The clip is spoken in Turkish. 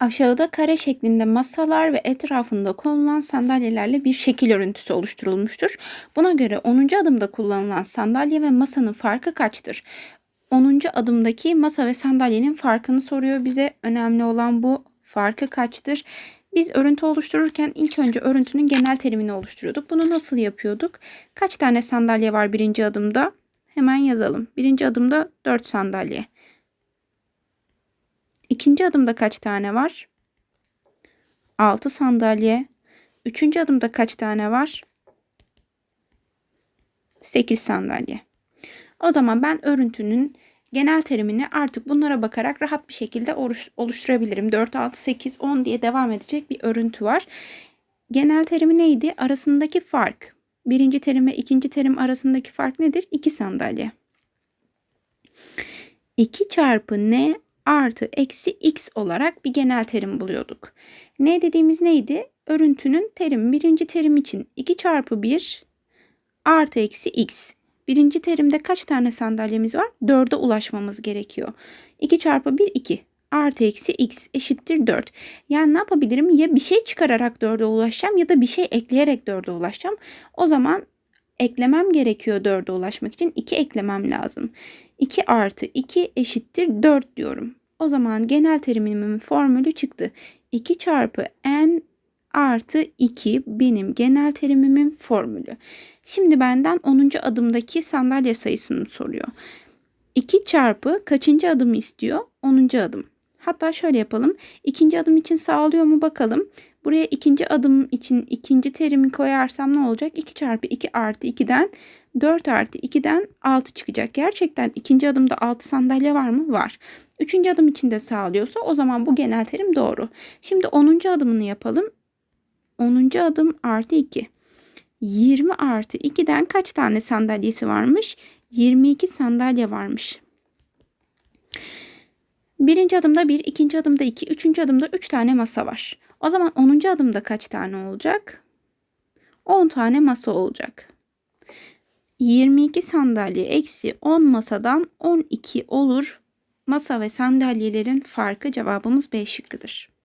Aşağıda kare şeklinde masalar ve etrafında konulan sandalyelerle bir şekil örüntüsü oluşturulmuştur. Buna göre 10. adımda kullanılan sandalye ve masanın farkı kaçtır? 10. adımdaki masa ve sandalyenin farkını soruyor bize. Önemli olan bu farkı kaçtır? Biz örüntü oluştururken ilk önce örüntünün genel terimini oluşturuyorduk. Bunu nasıl yapıyorduk? Kaç tane sandalye var birinci adımda? Hemen yazalım. Birinci adımda 4 sandalye. İkinci adımda kaç tane var? 6 sandalye. Üçüncü adımda kaç tane var? 8 sandalye. O zaman ben örüntünün genel terimini artık bunlara bakarak rahat bir şekilde oluş- oluşturabilirim. 4, 6, 8, 10 diye devam edecek bir örüntü var. Genel terimi neydi? Arasındaki fark. Birinci terim ve ikinci terim arasındaki fark nedir? 2 sandalye. 2 çarpı n artı eksi x olarak bir genel terim buluyorduk. N dediğimiz neydi? Örüntünün terimi. Birinci terim için 2 çarpı 1 artı eksi x. Birinci terimde kaç tane sandalyemiz var? 4'e ulaşmamız gerekiyor. 2 çarpı 1 2 artı eksi x eşittir 4. Yani ne yapabilirim? Ya bir şey çıkararak 4'e ulaşacağım ya da bir şey ekleyerek 4'e ulaşacağım. O zaman eklemem gerekiyor 4'e ulaşmak için. 2 eklemem lazım. 2 artı 2 eşittir 4 diyorum. O zaman genel terimimin formülü çıktı. 2 çarpı n artı 2 benim genel terimimin formülü. Şimdi benden 10. adımdaki sandalye sayısını soruyor. 2 çarpı kaçıncı adımı istiyor? 10. adım. Hatta şöyle yapalım. İkinci adım için sağlıyor mu bakalım. Buraya ikinci adım için ikinci terimi koyarsam ne olacak? 2 çarpı 2 artı 2'den 4 artı 2'den 6 çıkacak. Gerçekten ikinci adımda 6 sandalye var mı? Var. Üçüncü adım için de sağlıyorsa o zaman bu genel terim doğru. Şimdi 10. adımını yapalım. 10. adım artı 2. 20 artı 2'den kaç tane sandalyesi varmış? 22 sandalye varmış. Birinci adımda 1, ikinci adımda 2, üçüncü adımda 3 tane masa var. O zaman 10. adımda kaç tane olacak? 10 tane masa olacak. 22 sandalye eksi 10 masadan 12 olur. Masa ve sandalyelerin farkı cevabımız B şıkkıdır.